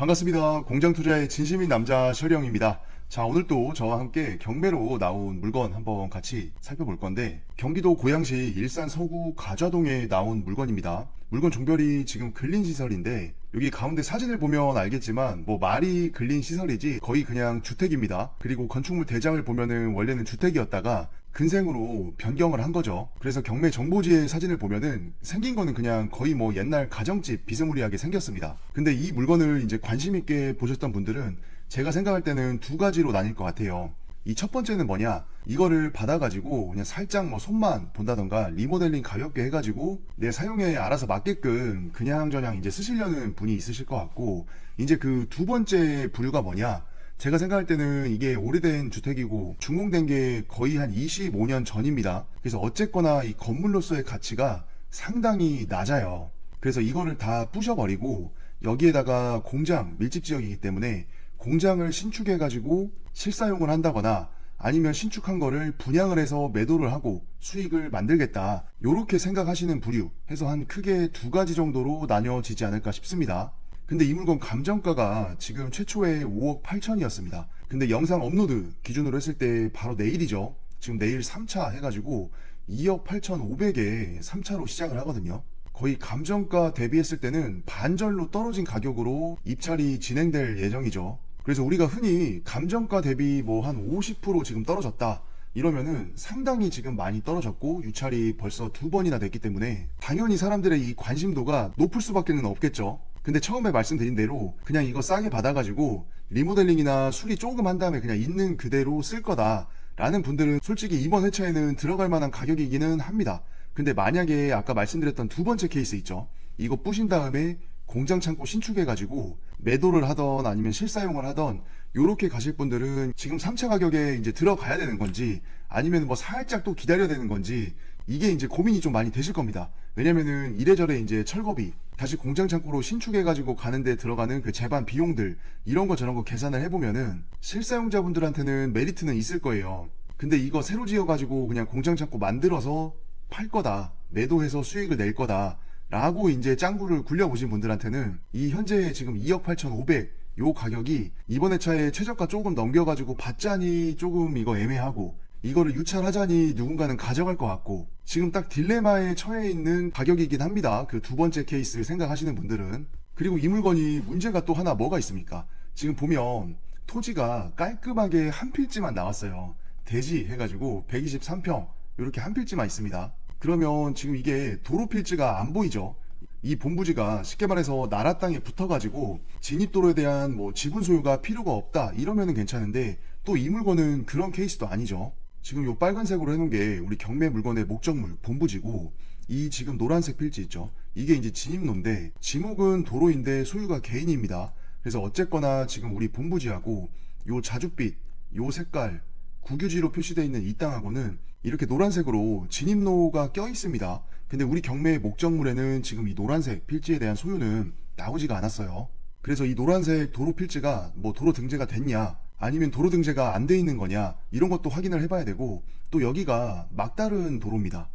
반갑습니다. 공장 투자의 진심인 남자 셔령입니다. 자, 오늘 또 저와 함께 경매로 나온 물건 한번 같이 살펴볼 건데, 경기도 고양시 일산 서구 가좌동에 나온 물건입니다. 물건 종별이 지금 근린 시설인데, 여기 가운데 사진을 보면 알겠지만, 뭐 말이 근린 시설이지 거의 그냥 주택입니다. 그리고 건축물 대장을 보면은 원래는 주택이었다가 근생으로 변경을 한 거죠. 그래서 경매 정보지의 사진을 보면은 생긴 거는 그냥 거의 뭐 옛날 가정집 비스무리하게 생겼습니다. 근데 이 물건을 이제 관심 있게 보셨던 분들은 제가 생각할 때는 두 가지로 나뉠 것 같아요. 이 첫 번째는 뭐냐? 이거를 받아가지고 그냥 살짝 뭐 손만 본다던가 리모델링 가볍게 해가지고 내 사용에 알아서 맞게끔 그냥저냥 이제 쓰시려는 분이 있으실 것 같고 이제 그 두 번째 부류가 뭐냐? 제가 생각할 때는 이게 오래된 주택이고 준공된 게 거의 한 25년 전입니다. 그래서 어쨌거나 이 건물로서의 가치가 상당히 낮아요. 그래서 이거를 다 부셔버리고 여기에다가 공장 밀집 지역이기 때문에 공장을 신축해 가지고 실사용을 한다거나 아니면 신축한 거를 분양을 해서 매도를 하고 수익을 만들겠다. 요렇게 생각하시는 부류 해서 한 크게 두 가지 정도로 나뉘어지지 않을까 싶습니다. 근데 이 물건 감정가가 지금 최초에 5억 8천이었습니다. 근데 영상 업로드 기준으로 했을 때 바로 내일이죠. 지금 내일 3차 해가지고 2억 8천5백에 3차로 시작을 하거든요. 거의 감정가 대비했을 때는 반절로 떨어진 가격으로 입찰이 진행될 예정이죠. 그래서 우리가 흔히 감정가 대비 뭐 한 50% 지금 떨어졌다. 이러면은 상당히 지금 많이 떨어졌고 유찰이 벌써 두 번이나 됐기 때문에 당연히 사람들의 이 관심도가 높을 수밖에는 없겠죠. 근데 처음에 말씀드린 대로 그냥 이거 싸게 받아가지고 리모델링이나 수리 조금 한 다음에 그냥 있는 그대로 쓸 거다. 라는 분들은 솔직히 이번 회차에는 들어갈 만한 가격이기는 합니다. 근데 만약에 아까 말씀드렸던 두 번째 케이스 있죠. 이거 부신 다음에 공장 창고 신축해가지고 매도를 하던 아니면 실사용을 하던 요렇게 가실 분들은 지금 3차 가격에 이제 들어가야 되는 건지 아니면 뭐 살짝 또 기다려야 되는 건지 이게 이제 고민이 좀 많이 되실 겁니다. 왜냐면은 이래저래 이제 철거비 다시 공장 창고로 신축해가지고 가는데 들어가는 그 재반 비용들 이런 거 저런 거 계산을 해보면은 실사용자분들한테는 메리트는 있을 거예요. 근데 이거 새로 지어가지고 그냥 공장 창고 만들어서 팔 거다 매도해서 수익을 낼 거다 라고 이제 짱구를 굴려보신 분들한테는 이 현재 지금 2억 8,500 요 가격이 이번 회차에 최저가 조금 넘겨가지고 받자니 조금 이거 애매하고 이거를 유찰하자니 누군가는 가져갈 것 같고 지금 딱 딜레마에 처해 있는 가격이긴 합니다. 그 두 번째 케이스 생각하시는 분들은 그리고 이 물건이 문제가 또 하나 뭐가 있습니까? 지금 보면 토지가 깔끔하게 한 필지만 나왔어요. 대지 해가지고 123평 이렇게 한 필지만 있습니다. 그러면 지금 이게 도로 필지가 안 보이죠? 이 본부지가 쉽게 말해서 나라 땅에 붙어가지고 진입도로에 대한 뭐 지분 소유가 필요가 없다 이러면은 괜찮은데 또 이 물건은 그런 케이스도 아니죠. 지금 요 빨간색으로 해놓은 게 우리 경매 물건의 목적물 본부지고 이 지금 노란색 필지 있죠. 이게 이제 진입로인데 지목은 도로인데 소유가 개인입니다. 그래서 어쨌거나 지금 우리 본부지하고 요 자줏빛 요 색깔 국유지로 표시되어 있는 이 땅하고는 이렇게 노란색으로 진입로가 껴 있습니다. 근데 우리 경매의 목적물에는 지금 이 노란색 필지에 대한 소유는 나오지가 않았어요. 그래서 이 노란색 도로 필지가 뭐 도로 등재가 됐냐 아니면 도로 등재가 안 돼 있는 거냐 이런 것도 확인을 해봐야 되고 또 여기가 막다른 도로입니다.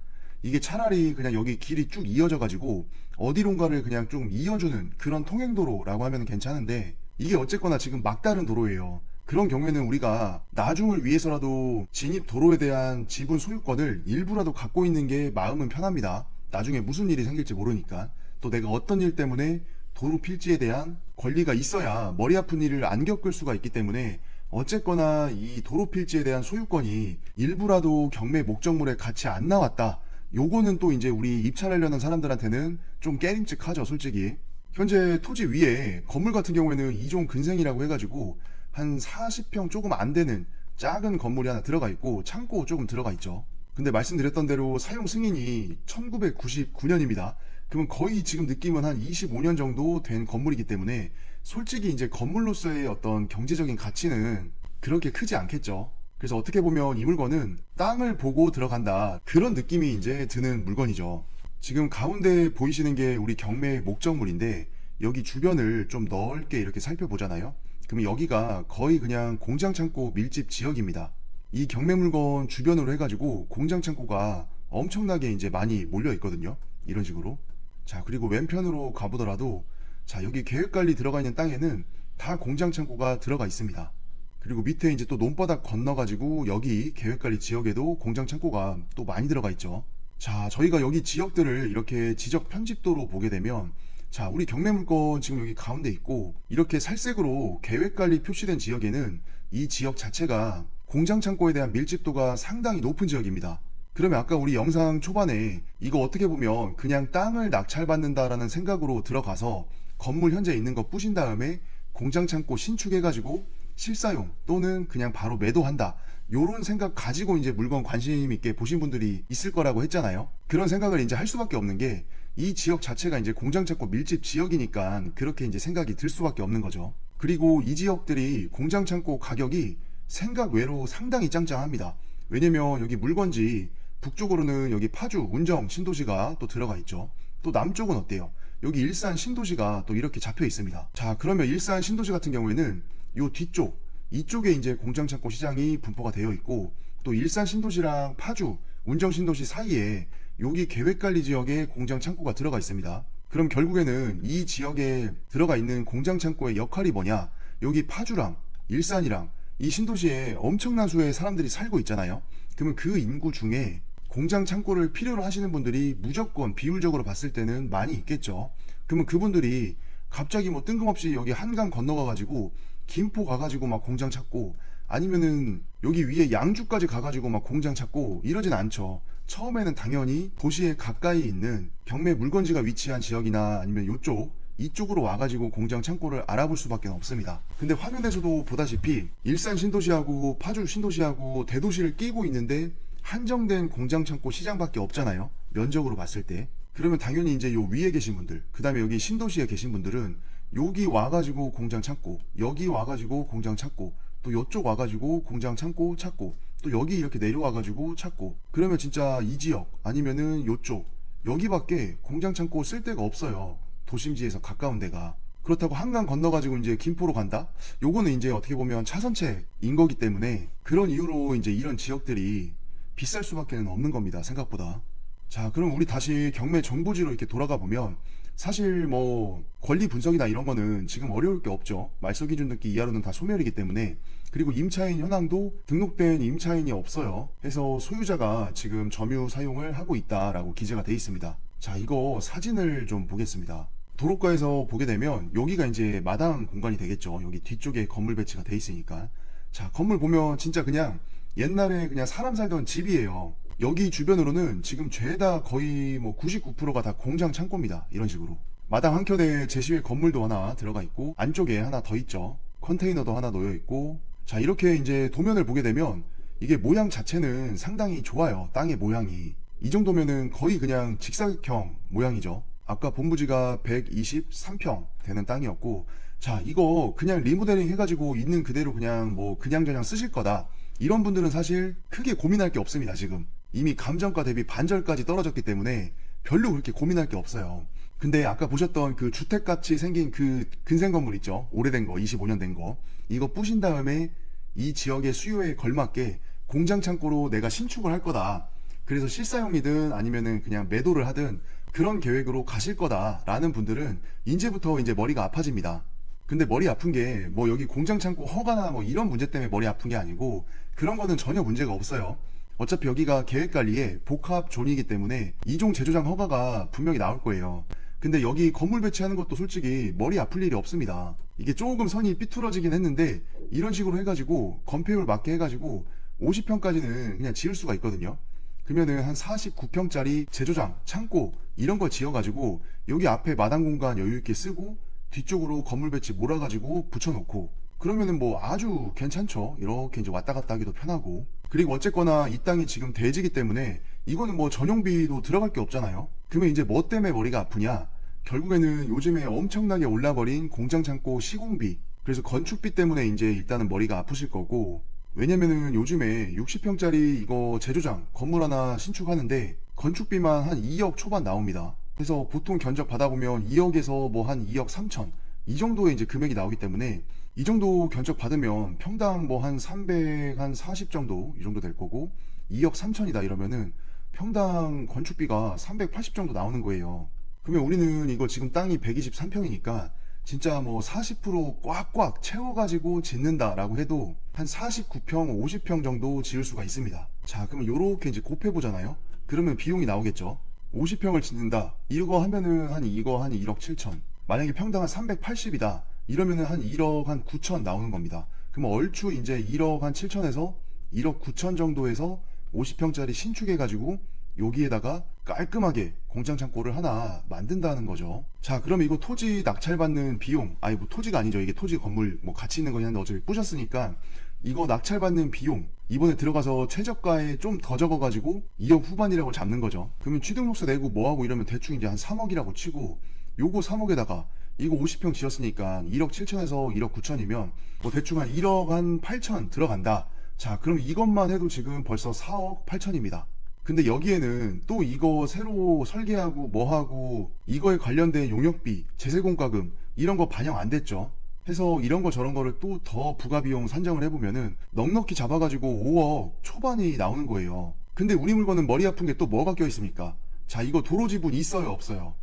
이게 차라리 그냥 여기 길이 쭉 이어져 가지고 어디론가를 그냥 좀 이어주는 그런 통행도로라고 하면 괜찮은데 이게 어쨌거나 지금 막다른 도로예요. 그런 경우에는 우리가 나중을 위해서라도 진입 도로에 대한 지분 소유권을 일부라도 갖고 있는 게 마음은 편합니다. 나중에 무슨 일이 생길지 모르니까 또 내가 어떤 일 때문에 도로 필지에 대한 권리가 있어야 머리 아픈 일을 안 겪을 수가 있기 때문에 어쨌거나 이 도로 필지에 대한 소유권이 일부라도 경매 목적물에 같이 안 나왔다. 요거는 또 이제 우리 입찰하려는 사람들한테는 좀 깨림칙하죠, 솔직히. 현재 토지 위에 건물 같은 경우에는 이종 근생이라고 해가지고 한 40평 조금 안 되는 작은 건물이 하나 들어가 있고 창고 조금 들어가 있죠. 근데 말씀드렸던 대로 사용 승인이 1999년입니다. 그러면 거의 지금 느낌은 한 25년 정도 된 건물이기 때문에 솔직히 이제 건물로서의 어떤 경제적인 가치는 그렇게 크지 않겠죠. 그래서 어떻게 보면 이 물건은 땅을 보고 들어간다. 그런 느낌이 이제 드는 물건이죠. 지금 가운데 보이시는 게 우리 경매 목적물인데 여기 주변을 좀 넓게 이렇게 살펴보잖아요. 그러면 여기가 거의 그냥 공장 창고 밀집 지역입니다. 이 경매 물건 주변으로 해가지고 공장 창고가 엄청나게 이제 많이 몰려 있거든요. 이런 식으로. 자, 그리고 왼편으로 가보더라도 자, 여기 계획 관리 들어가 있는 땅에는 다 공장 창고가 들어가 있습니다. 그리고 밑에 이제 또 논바닥 건너가지고 여기 계획 관리 지역에도 공장 창고가 또 많이 들어가 있죠. 자, 저희가 여기 지역들을 이렇게 지적 편집도로 보게 되면 자, 우리 경매 물건 지금 여기 가운데 있고 이렇게 살색으로 계획 관리 표시된 지역에는 이 지역 자체가 공장 창고에 대한 밀집도가 상당히 높은 지역입니다. 그러면 아까 우리 영상 초반에 이거 어떻게 보면 그냥 땅을 낙찰받는다라는 생각으로 들어가서 건물 현재 있는 거 부신 다음에 공장 창고 신축해가지고 실사용 또는 그냥 바로 매도한다. 요런 생각 가지고 이제 물건 관심 있게 보신 분들이 있을 거라고 했잖아요. 그런 생각을 이제 할 수밖에 없는 게 이 지역 자체가 이제 공장 창고 밀집 지역이니까 그렇게 이제 생각이 들 수밖에 없는 거죠. 그리고 이 지역들이 공장 창고 가격이 생각 외로 상당히 짱짱합니다. 왜냐면 여기 물건지 북쪽으로는 여기 파주, 운정, 신도시가 또 들어가 있죠. 또 남쪽은 어때요? 여기 일산 신도시가 또 이렇게 잡혀 있습니다. 자, 그러면 일산 신도시 같은 경우에는 요 뒤쪽, 이쪽에 이제 공장 창고 시장이 분포가 되어 있고 또 일산 신도시랑 파주, 운정 신도시 사이에 여기 계획관리 지역에 공장 창고가 들어가 있습니다. 그럼 결국에는 이 지역에 들어가 있는 공장 창고의 역할이 뭐냐? 여기 파주랑 일산이랑 이 신도시에 엄청난 수의 사람들이 살고 있잖아요. 그러면 그 인구 중에 공장 창고를 필요로 하시는 분들이 무조건 비율적으로 봤을 때는 많이 있겠죠. 그러면 그분들이 갑자기 뭐 뜬금없이 여기 한강 건너가 가지고 김포 가 가지고 막 공장 찾고 아니면은 여기 위에 양주까지 가 가지고 막 공장 찾고 이러진 않죠. 처음에는 당연히 도시에 가까이 있는 경매 물건지가 위치한 지역이나 아니면 이쪽 이쪽으로 와가지고 공장 창고를 알아볼 수밖에 없습니다. 근데 화면에서도 보다시피 일산 신도시하고 파주 신도시하고 대도시를 끼고 있는데 한정된 공장 창고 시장밖에 없잖아요. 면적으로 봤을 때. 그러면 당연히 이제 요 위에 계신 분들, 그 다음에 여기 신도시에 계신 분들은 여기 와가지고 공장 찾고, 여기 와가지고 공장 찾고, 또 요쪽 와가지고 공장 창고 찾고, 또 여기 이렇게 내려와가지고 찾고, 그러면 진짜 이 지역 아니면은 요쪽 여기밖에 공장 창고 쓸 데가 없어요. 도심지에서 가까운 데가. 그렇다고 한강 건너가지고 이제 김포로 간다? 요거는 이제 어떻게 보면 차선책인 거기 때문에 그런 이유로 이제 이런 지역들이 비쌀 수밖에 없는 겁니다. 생각보다. 자, 그럼 우리 다시 경매 정보지로 이렇게 돌아가 보면 사실 뭐 권리 분석이나 이런 거는 지금 어려울 게 없죠. 말소 기준 등기 이하로는 다 소멸이기 때문에 그리고 임차인 현황도 등록된 임차인이 없어요. 해서 소유자가 지금 점유 사용을 하고 있다라고 기재가 돼 있습니다. 자, 이거 사진을 좀 보겠습니다. 도로가에서 보게 되면 여기가 이제 마당 공간이 되겠죠. 여기 뒤쪽에 건물 배치가 돼 있으니까. 자, 건물 보면 진짜 그냥 옛날에 그냥 사람 살던 집이에요. 여기 주변으로는 지금 죄다 거의 뭐 99%가 다 공장 창고입니다. 이런 식으로. 마당 한 켠에 제시회 건물도 하나 들어가 있고 안쪽에 하나 더 있죠. 컨테이너도 하나 놓여 있고 자 이렇게 이제 도면을 보게 되면 이게 모양 자체는 상당히 좋아요. 땅의 모양이. 이 정도면은 거의 그냥 직사각형 모양이죠. 아까 본부지가 123평 되는 땅이었고 자 이거 그냥 리모델링 해가지고 있는 그대로 그냥 뭐 그냥저냥 쓰실 거다. 이런 분들은 사실 크게 고민할 게 없습니다, 지금. 이미 감정가 대비 반절까지 떨어졌기 때문에 별로 그렇게 고민할 게 없어요. 근데 아까 보셨던 그 주택같이 생긴 그 근생 건물 있죠? 오래된 거, 25년 된 거. 이거 부신 다음에 이 지역의 수요에 걸맞게 공장 창고로 내가 신축을 할 거다. 그래서 실사용이든 아니면은 그냥 매도를 하든 그런 계획으로 가실 거다라는 분들은 이제부터 이제 머리가 아파집니다. 근데 머리 아픈 게 뭐 여기 공장 창고 허가나 뭐 이런 문제 때문에 머리 아픈 게 아니고 그런 거는 전혀 문제가 없어요. 어차피 여기가 계획 관리에 복합 존이기 때문에 이종 제조장 허가가 분명히 나올 거예요. 근데 여기 건물 배치하는 것도 솔직히 머리 아플 일이 없습니다. 이게 조금 선이 삐뚤어지긴 했는데 이런 식으로 해가지고 건폐율 맞게 해가지고 50평까지는 그냥 지을 수가 있거든요. 그러면은 한 49평짜리 제조장, 창고 이런 거 지어가지고 여기 앞에 마당 공간 여유 있게 쓰고 뒤쪽으로 건물 배치 몰아가지고 붙여놓고 그러면은 뭐 아주 괜찮죠. 이렇게 이제 왔다 갔다 하기도 편하고 그리고 어쨌거나 이 땅이 지금 대지기 때문에 이거는 뭐 전용비도 들어갈 게 없잖아요. 그러면 이제 뭐 때문에 머리가 아프냐? 결국에는 요즘에 엄청나게 올라버린 공장 창고 시공비 그래서 건축비 때문에 이제 일단은 머리가 아프실 거고 왜냐면은 요즘에 60평짜리 이거 제조장 건물 하나 신축하는데 건축비만 한 2억 초반 나옵니다. 그래서 보통 견적 받아보면 2억에서 뭐 한 2억 3천 이 정도의 이제 금액이 나오기 때문에 이 정도 견적 받으면 평당 뭐 한 300, 한 40 정도 이 정도 될 거고 2억 3천이다 이러면은 평당 건축비가 380 정도 나오는 거예요. 그러면 우리는 이거 지금 땅이 123평이니까 진짜 뭐 40% 꽉꽉 채워가지고 짓는다라고 해도 한 49평, 50평 정도 지을 수가 있습니다. 자, 그러면 요렇게 이제 곱해보잖아요? 그러면 비용이 나오겠죠? 50평을 짓는다. 이거 하면은 한 이거 한 1억 7천. 만약에 평당 한 380이다. 이러면은 한 1억 한 9천 나오는 겁니다. 그러면 얼추 이제 1억 한 7천에서 1억 9천 정도에서 50평짜리 신축해가지고 여기에다가 깔끔하게 공장 창고를 하나 만든다는 거죠. 자, 그럼 이거 토지 낙찰받는 비용, 아니 뭐 토지가 아니죠. 이게 토지 건물 뭐 같이 있는 거긴 한데 어차피 부셨으니까 이거 낙찰받는 비용 이번에 들어가서 최저가에 좀 더 적어가지고 2억 후반이라고 잡는 거죠. 그러면 취득록세 내고 뭐하고 이러면 대충 이제 한 3억이라고 치고 요거 3억에다가 이거 50평 지었으니까 1억 7천에서 1억 9천이면 뭐 대충 한 1억 한 8천 들어간다. 자, 그럼 이것만 해도 지금 벌써 4억 8천입니다. 근데 여기에는 또 이거 새로 설계하고 뭐하고 이거에 관련된 용역비, 제세공과금 이런 거 반영 안 됐죠. 해서 이런 거 저런 거를 또 더 부가 비용 산정을 해보면은 넉넉히 잡아가지고 5억 초반이 나오는 거예요. 근데 우리 물건은 머리 아픈 게 또 뭐가 껴 있습니까? 자, 이거 도로 지분 있어요, 없어요?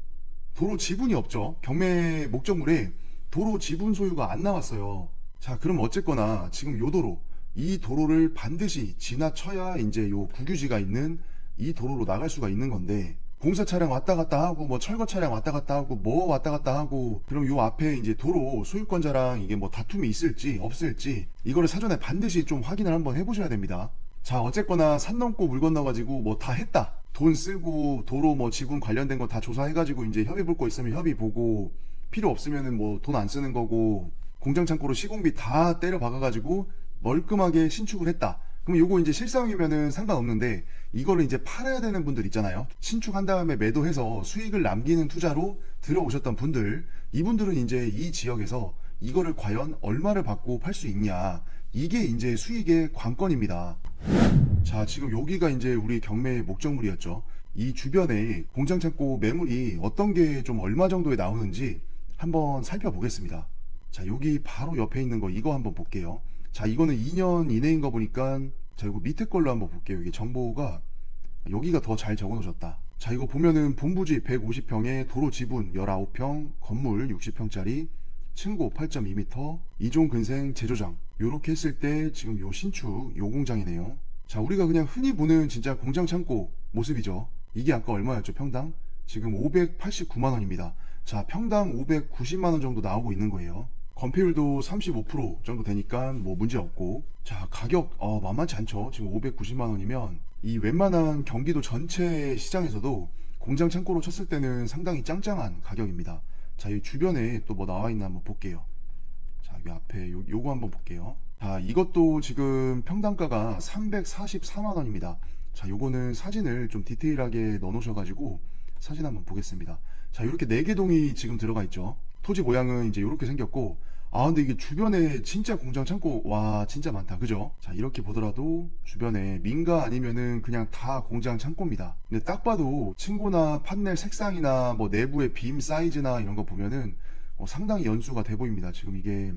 도로 지분이 없죠. 경매 목적물에 도로 지분 소유가 안 나왔어요. 자, 그럼 어쨌거나 지금 요 도로, 이 도로를 반드시 지나쳐야 이제 요 국유지가 있는 이 도로로 나갈 수가 있는 건데 공사 차량 왔다 갔다 하고 뭐 철거 차량 왔다 갔다 하고 뭐 왔다 갔다 하고 그럼 요 앞에 이제 도로 소유권자랑 이게 뭐 다툼이 있을지 없을지 이거를 사전에 반드시 좀 확인을 한번 해보셔야 됩니다. 자 어쨌거나 산 넘고 물 건너가지고 뭐 다 했다. 돈 쓰고 도로 뭐 지분 관련된 거 다 조사해가지고 이제 협의 볼 거 있으면 협의 보고 필요 없으면은 뭐 돈 안 쓰는 거고 공장 창고로 시공비 다 때려 박아가지고 멀끔하게 신축을 했다. 그럼 요거 이제 실상이면은 상관없는데 이거를 이제 팔아야 되는 분들 있잖아요. 신축한 다음에 매도해서 수익을 남기는 투자로 들어오셨던 분들 이분들은 이제 이 지역에서 이거를 과연 얼마를 받고 팔 수 있냐 이게 이제 수익의 관건입니다. 자 지금 여기가 이제 우리 경매의 목적물이었죠. 이 주변에 공장 창고 매물이 어떤 게 좀 얼마 정도에 나오는지 한번 살펴보겠습니다. 자 여기 바로 옆에 있는 거 이거 한번 볼게요. 자 이거는 2년 이내인 거 보니까 자 이거 밑에 걸로 한번 볼게요. 이게 정보가 여기가 더 잘 적어 놓으셨다. 자 이거 보면은 본부지 150평에 도로 지분 19평, 건물 60평짜리, 층고 8.2m, 이종 근생 제조장 요렇게 했을 때 지금 요 신축 요 공장이네요. 자 우리가 그냥 흔히 보는 진짜 공장 창고 모습이죠. 이게 아까 얼마였죠 평당? 지금 589만 원입니다. 자 평당 590만 원 정도 나오고 있는 거예요. 건폐율도 35% 정도 되니까 뭐 문제 없고. 자 가격 어, 만만치 않죠. 지금 590만 원이면. 이 웬만한 경기도 전체 시장에서도 공장 창고로 쳤을 때는 상당히 짱짱한 가격입니다. 자 이 주변에 또 뭐 나와 있나 한번 볼게요. 자 여기 앞에 요, 요거 한번 볼게요. 자 이것도 지금 평당가가 344만 원입니다. 자 요거는 사진을 좀 디테일하게 넣어 놓으셔 가지고 사진 한번 보겠습니다. 자 이렇게 네개 동이 지금 들어가 있죠. 토지 모양은 이제 이렇게 생겼고 아 근데 이게 주변에 진짜 공장 창고 와 진짜 많다. 그죠? 자 이렇게 보더라도 주변에 민가 아니면은 그냥 다 공장 창고입니다. 근데 딱 봐도 층고나 판넬 색상이나 뭐 내부의 빔 사이즈나 이런 거 보면은 어, 상당히 연수가 돼 보입니다. 지금 이게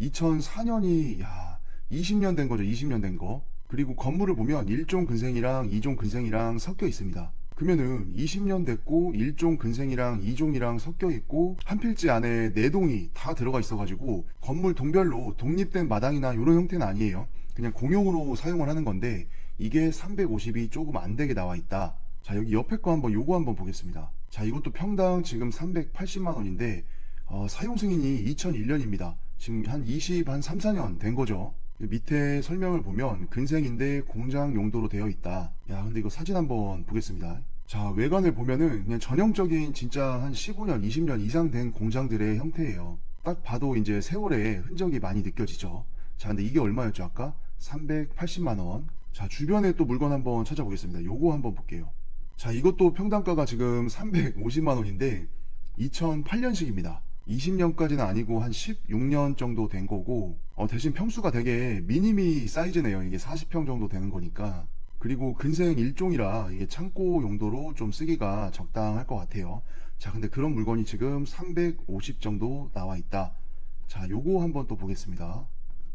2004년이 야 20년 된 거죠 20년 된 거. 그리고 건물을 보면 1종 근생이랑 2종 근생이랑 섞여 있습니다 그러면은 20년 됐고 1종 근생이랑 2종이랑 섞여 있고 한 필지 안에 4동이 다 들어가 있어가지고 건물 동별로 독립된 마당이나 이런 형태는 아니에요. 그냥 공용으로 사용을 하는 건데 이게 350이 조금 안 되게 나와 있다. 자 여기 옆에 거 한번 요거 한번 보겠습니다. 자 이것도 평당 지금 380만 원인데 어, 사용 승인이 2001년입니다. 지금 한 20, 한 3, 4년 된 거죠. 밑에 설명을 보면 근생인데 공장 용도로 되어 있다. 야, 근데 이거 사진 한번 보겠습니다. 자, 외관을 보면은 그냥 전형적인 진짜 한 15년, 20년 이상 된 공장들의 형태예요. 딱 봐도 이제 세월의 흔적이 많이 느껴지죠. 자, 근데 이게 얼마였죠, 아까? 380만원. 자, 주변에 또 물건 한번 찾아보겠습니다. 요거 한번 볼게요. 자, 이것도 평당가가 지금 350만원인데, 2008년식입니다. 20년까지는 아니고 한 16년 정도 된 거고 어, 대신 평수가 되게 미니미 사이즈네요. 이게 40평 정도 되는 거니까 그리고 근생 1종이라 이게 창고 용도로 좀 쓰기가 적당할 것 같아요. 자 근데 그런 물건이 지금 350 정도 나와 있다. 자 요거 한번 또 보겠습니다.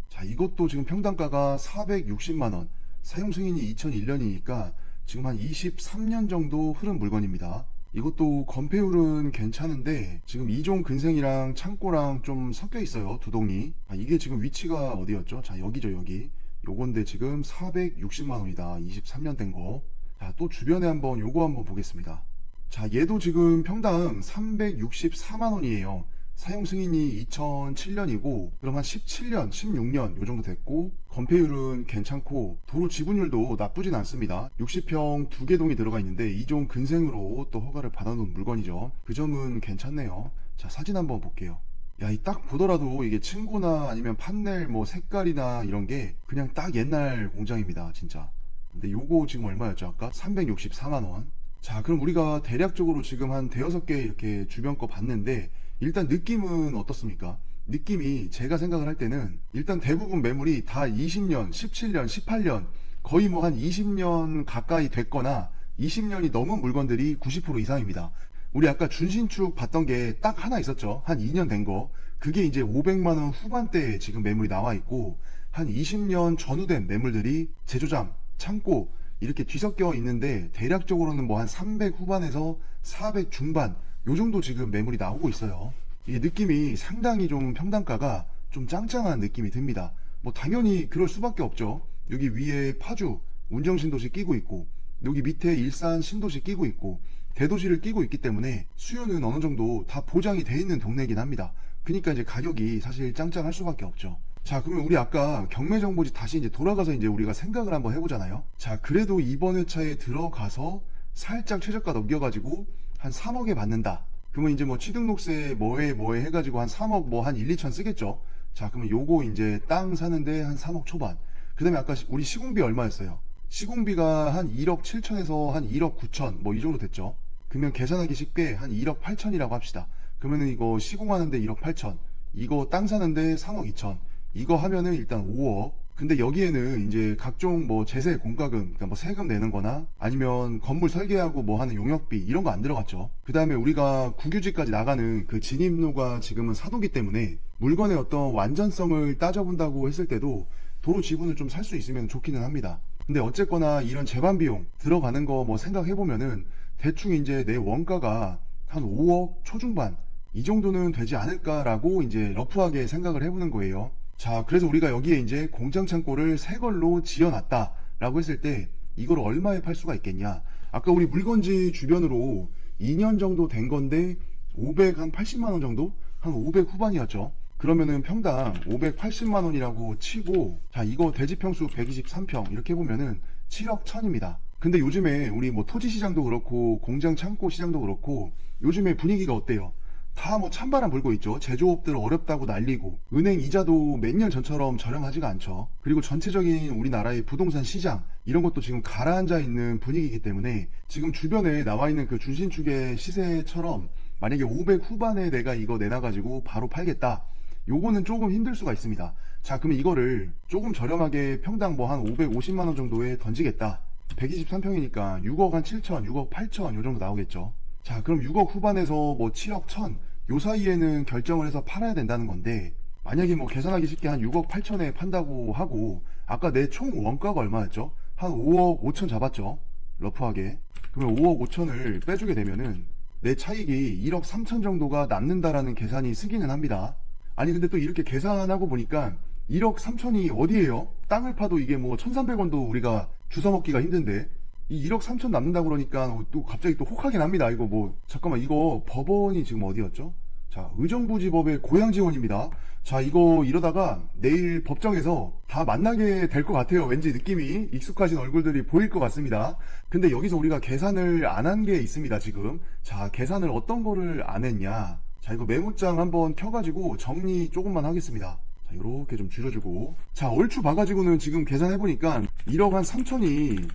자 이것도 지금 평당가가 460만원 사용 승인이 2001년이니까 지금 한 23년 정도 흐른 물건입니다. 이것도 건폐율은 괜찮은데 지금 2종 근생이랑 창고랑 좀 섞여 있어요 두 동이. 아, 이게 지금 위치가 어디였죠? 자 여기죠 여기. 요건데 지금 460만원이다. 23년 된거 자 또 주변에 한번 요거 한번 보겠습니다. 자 얘도 지금 평당 364만원이에요 사용 승인이 2007년이고 그럼 한 17년 16년 요 정도 됐고 건폐율은 괜찮고 도로 지분율도 나쁘진 않습니다 60평 두 개 동이 들어가 있는데 2종 근생으로 또 허가를 받아놓은 물건이죠 그 점은 괜찮네요 자 사진 한번 볼게요 야, 이 딱 보더라도 이게 층고나 아니면 판넬 뭐 색깔이나 이런 게 그냥 딱 옛날 공장입니다, 진짜. 근데 요거 지금 얼마였죠, 아까? 364만원. 자, 그럼 우리가 대략적으로 지금 한 대여섯 개 이렇게 주변 거 봤는데, 일단 느낌은 어떻습니까? 느낌이 제가 생각을 할 때는 일단 대부분 매물이 다 20년, 17년, 18년, 거의 뭐 한 20년 가까이 됐거나 20년이 넘은 물건들이 90% 이상입니다. 우리 아까 준신축 봤던 게 딱 하나 있었죠. 한 2년 된 거. 그게 이제 500만원 후반대에 지금 매물이 나와 있고, 한 20년 전후된 매물들이 제조장, 창고, 이렇게 뒤섞여 있는데, 대략적으로는 뭐 한 300 후반에서 400 중반, 요 정도 지금 매물이 나오고 있어요. 이 느낌이 상당히 좀 평단가가 좀 짱짱한 느낌이 듭니다. 뭐 당연히 그럴 수밖에 없죠. 여기 위에 파주, 운정 신도시 끼고 있고, 여기 밑에 일산 신도시 끼고 있고, 대도시를 끼고 있기 때문에 수요는 어느 정도 다 보장이 돼 있는 동네이긴 합니다. 그러니까 이제 가격이 사실 짱짱할 수밖에 없죠. 자, 그러면 우리 아까 경매 정보지 다시 이제 돌아가서 이제 우리가 생각을 한번 해보잖아요. 자, 그래도 이번 회차에 들어가서 살짝 최저가 넘겨가지고 한 3억에 받는다. 그러면 이제 뭐 취등록세 뭐해 뭐해 해가지고 한 3억 뭐 한 1, 2천 쓰겠죠. 자, 그러면 요거 이제 땅 사는데 한 3억 초반. 그 다음에 아까 시- 우리 시공비 얼마였어요? 시공비가 한 1억 7천에서 한 1억 9천 뭐 이 정도 됐죠. 그러면 계산하기 쉽게 한 1억 8천이라고 합시다. 그러면은 이거 시공하는데 1억 8천, 이거 땅 사는데 3억 2천, 이거 하면은 일단 5억. 근데 여기에는 이제 각종 뭐 제세 공과금, 그러니까 뭐 세금 내는 거나 아니면 건물 설계하고 뭐 하는 용역비 이런 거 안 들어갔죠. 그 다음에 우리가 국유지까지 나가는 그 진입로가 지금은 사도기 때문에 물건의 어떤 완전성을 따져본다고 했을 때도 도로 지분을 좀 살 수 있으면 좋기는 합니다. 근데 어쨌거나 이런 재반 비용 들어가는 거 뭐 생각해 보면은 대충 이제 내 원가가 한 5억 초중반 이 정도는 되지 않을까라고 이제 러프하게 생각을 해보는 거예요. 자, 그래서 우리가 여기에 이제 공장 창고를 새 걸로 지어놨다라고 했을 때 이걸 얼마에 팔 수가 있겠냐? 아까 우리 물건지 주변으로 2년 정도 된 건데 500 한 80만 원 정도? 한 500 후반이었죠. 그러면은 평당 580만 원이라고 치고 자 이거 대지 평수 123평 이렇게 보면은 7억 천입니다. 근데 요즘에 우리 뭐 토지 시장도 그렇고 공장 창고 시장도 그렇고 요즘에 분위기가 어때요? 다 뭐 찬바람 불고 있죠. 제조업들 어렵다고 난리고 은행 이자도 몇 년 전처럼 저렴하지가 않죠. 그리고 전체적인 우리나라의 부동산 시장 이런 것도 지금 가라앉아 있는 분위기이기 때문에 지금 주변에 나와 있는 그 준신축의 시세처럼 만약에 500 후반에 내가 이거 내놔가지고 바로 팔겠다. 요거는 조금 힘들 수가 있습니다. 자, 그러면 이거를 조금 저렴하게 평당 뭐 한 550만 원 정도에 던지겠다. 123평이니까 6억 한 7천, 6억 8천 요 정도 나오겠죠. 자, 그럼 6억 후반에서 뭐 7억 1천 요 사이에는 결정을 해서 팔아야 된다는 건데 만약에 뭐 계산하기 쉽게 한 6억 8천에 판다고 하고 아까 내 총 원가가 얼마였죠? 한 5억 5천 잡았죠. 러프하게. 그러면 5억 5천을 빼주게 되면은 내 차익이 1억 3천 정도가 남는다라는 계산이 쓰기는 합니다. 아니 근데 또 이렇게 계산하고 보니까 1억 3천이 어디예요? 땅을 파도 이게 뭐 1,300원도 우리가 주워 먹기가 힘든데 이 1억 3천 남는다 그러니까 또 갑자기 또 혹하긴 합니다. 이거 뭐 잠깐만 이거 법원이 지금 어디였죠? 자, 의정부지법의 고양지원입니다. 자, 이거 이러다가 내일 법정에서 다 만나게 될 것 같아요. 왠지 느낌이 익숙하신 얼굴들이 보일 것 같습니다. 근데 여기서 우리가 계산을 안 한 게 있습니다, 지금. 자, 계산을 어떤 거를 안 했냐. 자, 이거 메모장 한번 켜가지고 정리 조금만 하겠습니다. 자, 요렇게 좀 줄여주고. 자, 얼추 봐가지고는 지금 계산해보니까 1억 한 3천이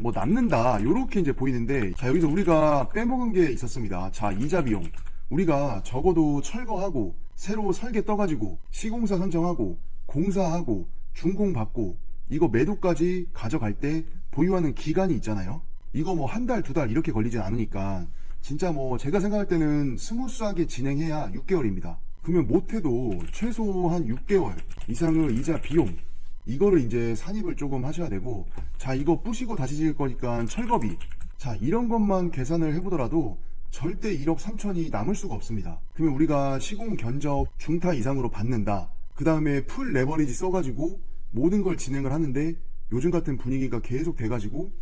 뭐 남는다 요렇게 이제 보이는데 자 여기서 우리가 빼먹은 게 있었습니다 자 이자 비용 우리가 적어도 철거하고 새로 설계 떠가지고 시공사 선정하고 공사하고 준공 받고 이거 매도까지 가져갈 때 보유하는 기간이 있잖아요? 이거 뭐 한 달 두 달 이렇게 걸리진 않으니까 진짜 뭐 제가 생각할 때는 스무스하게 진행해야 6개월입니다. 그러면 못해도 최소 한 6개월 이상을 이자 비용 이거를 이제 산입을 조금 하셔야 되고 자 이거 부시고 다시 지을 거니까 철거비. 자, 이런 것만 계산을 해보더라도 절대 1억 3천이 남을 수가 없습니다. 그러면 우리가 시공 견적 중타 이상으로 받는다. 그 다음에 풀 레버리지 써가지고 모든 걸 진행을 하는데 요즘 같은 분위기가 계속 돼가지고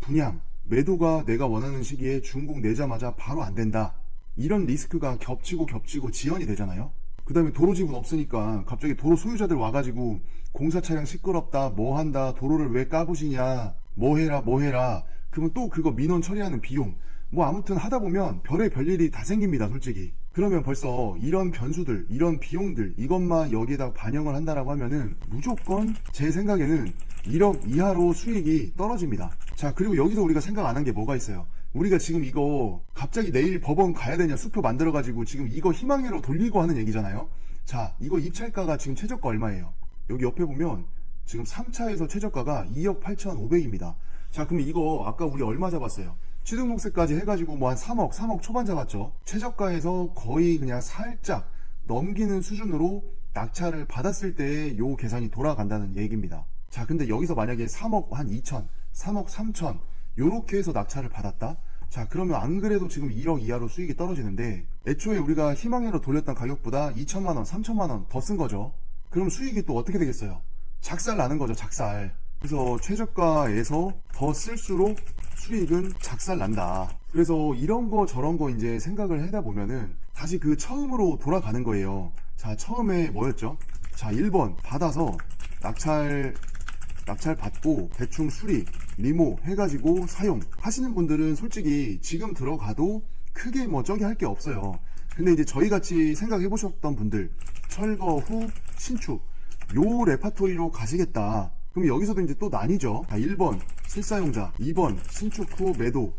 분양, 매도가 내가 원하는 시기에 준공 내자마자 바로 안 된다. 이런 리스크가 겹치고 겹치고 지연이 되잖아요. 그 다음에 도로 지분 없으니까 갑자기 도로 소유자들 와가지고 공사 차량 시끄럽다, 뭐 한다, 도로를 왜 까부시냐, 뭐 해라, 뭐 해라. 그러면 또 그거 민원 처리하는 비용. 뭐 아무튼 하다 보면 별의 별일이 다 생깁니다, 솔직히. 그러면 벌써 이런 변수들, 이런 비용들, 이것만 여기에다 반영을 한다라고 하면은 무조건 제 생각에는 1억 이하로 수익이 떨어집니다. 자, 그리고 여기서 우리가 생각 안 한 게 뭐가 있어요? 우리가 지금 이거 갑자기 내일 법원 가야 되냐 수표 만들어가지고 지금 이거 희망회로 돌리고 하는 얘기잖아요. 자, 이거 입찰가가 지금 최저가 얼마예요? 여기 옆에 보면 지금 3차에서 최저가가 2억 8,500입니다. 자, 그럼 이거 아까 우리 얼마 잡았어요? 취등록세까지 해가지고 뭐 한 3억, 3억 초반 잡았죠. 최저가에서 거의 그냥 살짝 넘기는 수준으로 낙찰을 받았을 때요 계산이 돌아간다는 얘기입니다. 자, 근데 여기서 만약에 3억 한 2천, 3억 3천, 요렇게 해서 낙찰을 받았다? 자, 그러면 안 그래도 지금 1억 이하로 수익이 떨어지는데, 애초에 우리가 희망회로 돌렸던 가격보다 2천만 원, 3천만 원 더 쓴 거죠. 그럼 수익이 또 어떻게 되겠어요? 작살 나는 거죠, 작살. 그래서 최저가에서 더 쓸수록 수익은 작살 난다. 그래서 이런 거 저런 거 이제 생각을 하다 보면은 다시 그 처음으로 돌아가는 거예요. 자, 처음에 뭐였죠? 자, 1번 받아서 낙찰 낙찰 받고 대충 수리, 리모 해가지고 사용 하시는 분들은 솔직히 지금 들어가도 크게 뭐 저기 할 게 없어요. 근데 이제 저희 같이 생각해 보셨던 분들 철거 후 신축 요 레파토리로 가시겠다. 그럼 여기서도 이제 또 나뉘죠. 자, 1번 실사용자, 2번 신축 후 매도.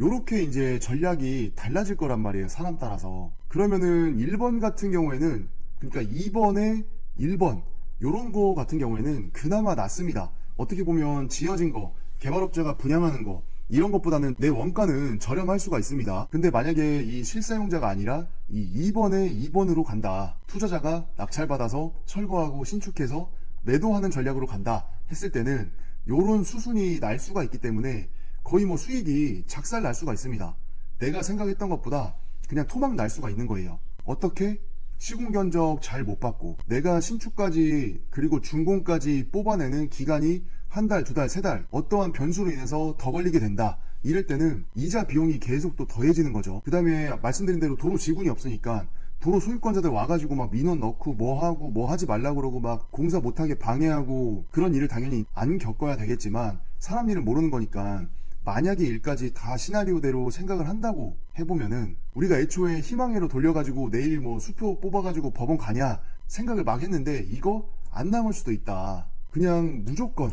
요렇게 이제 전략이 달라질 거란 말이에요. 사람 따라서. 그러면은 1번 같은 경우에는 그러니까 2번에 1번 요런 거 같은 경우에는 그나마 낫습니다. 어떻게 보면 지어진 거, 개발업자가 분양하는 거 이런 것보다는 내 원가는 저렴할 수가 있습니다. 근데 만약에 이 실사용자가 아니라 이 2번에 2번으로 간다. 투자자가 낙찰받아서 철거하고 신축해서 매도하는 전략으로 간다 했을 때는 요런 수순이 날 수가 있기 때문에 거의 뭐 수익이 작살 날 수가 있습니다. 내가 생각했던 것보다 그냥 토막 날 수가 있는 거예요. 어떻게? 시공 견적 잘 못 받고 내가 신축까지 그리고 준공까지 뽑아내는 기간이 한 달, 두 달, 세 달 어떠한 변수로 인해서 더 걸리게 된다. 이럴 때는 이자 비용이 계속 또 더해지는 거죠. 그 다음에 말씀드린 대로 도로 지분이 없으니까 도로 소유권자들 와가지고 막 민원 넣고 뭐 하고 뭐 하지 말라 그러고 막 공사 못하게 방해하고 그런 일을 당연히 안 겪어야 되겠지만 사람 일은 모르는 거니까 만약에 일까지 다 시나리오대로 생각을 한다고 해보면은 우리가 애초에 희망회로 돌려가지고 내일 뭐 수표 뽑아가지고 법원 가냐 생각을 막 했는데 이거 안 남을 수도 있다. 그냥 무조건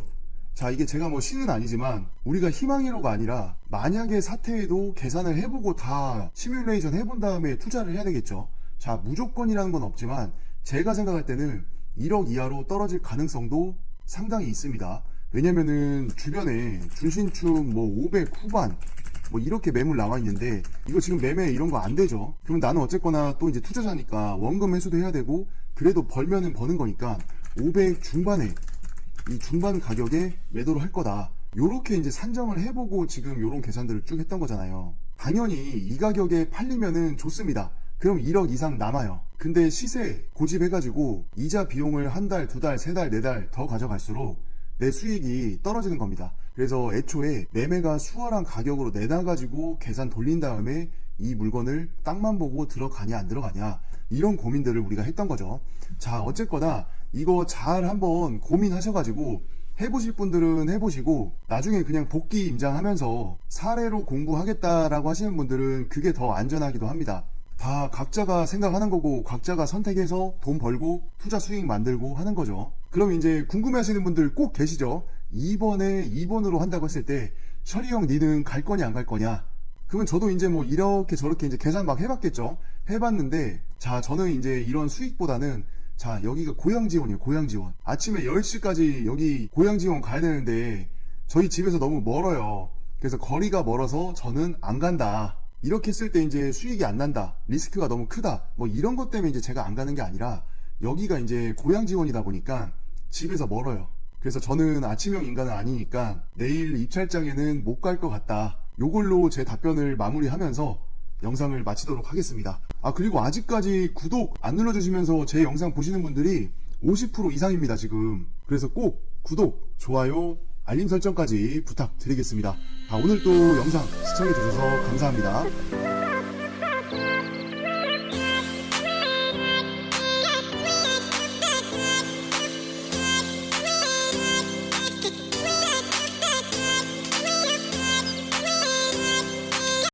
자 이게 제가 뭐 신은 아니지만 우리가 희망회로가 아니라 만약에 사태에도 계산을 해보고 다 시뮬레이션 해본 다음에 투자를 해야 되겠죠. 자 무조건이라는 건 없지만 제가 생각할 때는 1억 이하로 떨어질 가능성도 상당히 있습니다. 왜냐면은 주변에 준신축 뭐 500 후반 뭐 이렇게 매물 나와 있는데 이거 지금 매매 이런 거 안 되죠. 그럼 나는 어쨌거나 또 이제 투자자니까 원금 회수도 해야 되고 그래도 벌면은 버는 거니까 500 중반에 이 중반 가격에 매도를 할 거다. 요렇게 이제 산정을 해보고 지금 요런 계산들을 쭉 했던 거잖아요. 당연히 이 가격에 팔리면은 좋습니다. 그럼 1억 이상 남아요. 근데 시세 고집해가지고 이자 비용을 한 달, 두 달, 세 달, 네 달 더 가져갈수록 내 수익이 떨어지는 겁니다. 그래서 애초에 매매가 수월한 가격으로 내놔가지고 계산 돌린 다음에 이 물건을 땅만 보고 들어가냐 안 들어가냐 이런 고민들을 우리가 했던 거죠. 자 어쨌거나 이거 잘 한번 고민하셔가지고 해보실 분들은 해보시고 나중에 그냥 복귀 임장하면서 사례로 공부하겠다라고 하시는 분들은 그게 더 안전하기도 합니다. 다 각자가 생각하는 거고 각자가 선택해서 돈 벌고 투자 수익 만들고 하는 거죠. 그럼 이제 궁금해 하시는 분들 꼭 계시죠? 2번에 2번으로 한다고 했을 때 셔리 형 니는 갈 거냐 안 갈 거냐? 그러면 저도 이제 뭐 이렇게 저렇게 이제 계산 막 해봤겠죠? 해봤는데 자 저는 이제 이런 수익보다는 자 여기가 고향 지원이에요 고향 지원 아침에 10시까지 여기 고향 지원 가야 되는데 저희 집에서 너무 멀어요 그래서 거리가 멀어서 저는 안 간다 이렇게 했을 때 이제 수익이 안 난다, 리스크가 너무 크다, 뭐 이런 것 때문에 이제 제가 안 가는 게 아니라 여기가 이제 고향 지원이다 보니까 집에서 멀어요. 그래서 저는 아침형 인간은 아니니까 내일 입찰장에는 못 갈 것 같다. 요걸로 제 답변을 마무리하면서 영상을 마치도록 하겠습니다. 아, 그리고 아직까지 구독 안 눌러주시면서 제 영상 보시는 분들이 50% 이상입니다, 지금. 그래서 꼭 구독, 좋아요, 알림 설정까지 부탁드리겠습니다. 아, 오늘도 영상 시청해주셔서 감사합니다.